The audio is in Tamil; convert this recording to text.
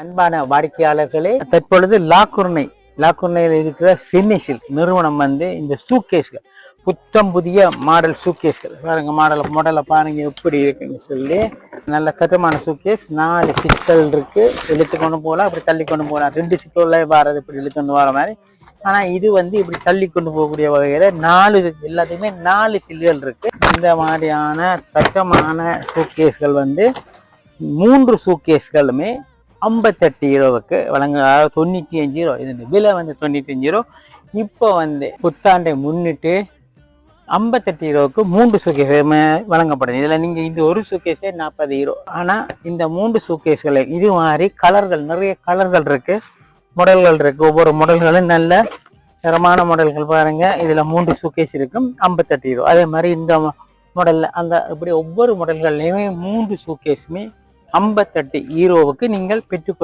அன்பான வாடிக்கையாளர்களே தற்பொழுது லாக்குர்னை லாக்குர்னையில் இருக்கிற சென்னிசில் நிறுவனம் வந்து இந்த சூக்கேஸ்கள் புத்தம் புதிய மாடல் சூக்கேஸ்கள் பாருங்க மாடலை மாடலை பாருங்க எப்படி இருக்குன்னு சொல்லி. நல்ல கட்டுமான சூக்கேஸ் நாலு சிக்கல் இருக்கு. இழுத்து கொண்டு போகலாம் அப்படி தள்ளி கொண்டு போகலாம். ரெண்டு சிக்கல்ல வாரது இப்படி இழுத்து கொண்டு வர மாதிரி. ஆனா இது வந்து இப்படி தள்ளி கொண்டு போகக்கூடிய வகையில நாலு எல்லாத்தையுமே நாலு சில்கள் இருக்கு. இந்த மாதிரியான கட்டமான சூக்கேஸ்கள் வந்து மூன்று சூக்கேஸ்களுமே ஐம்பத்தெட்டு ஈரோவுக்கு வழங்க தொண்ணூற்றி அஞ்சு ரூபா இது விலை வந்து தொண்ணூற்றி அஞ்சு ரூபா இப்போ வந்து புத்தாண்டை முன்னிட்டு ஐம்பத்தெட்டு யூரோவுக்கு மூன்று சூக்கேஸ் வழங்கப்படுது. இதில் நீங்கள் இந்த ஒரு சூக்கேஸே நாற்பது ஈரோ ஆனால் இந்த மூன்று சூக்கேஸ்களை இது மாதிரி கலர்கள் நிறைய கலர்கள் இருக்குது மாடல்கள் இருக்கு. ஒவ்வொரு மாடல்களும் நல்ல தரமான மாடல்கள் பாருங்கள் இதில் மூன்று சூக்கேஸ் இருக்கும். ஐம்பத்தெட்டு யூரோ அதே மாதிரி இந்த மாடலில் அந்த இப்படி ஒவ்வொரு மாடல்கள்லையுமே மூன்று சூக்கேஸுமே ஐம்பத்தெட்டு ஈரோவுக்கு நீங்கள் பெற்று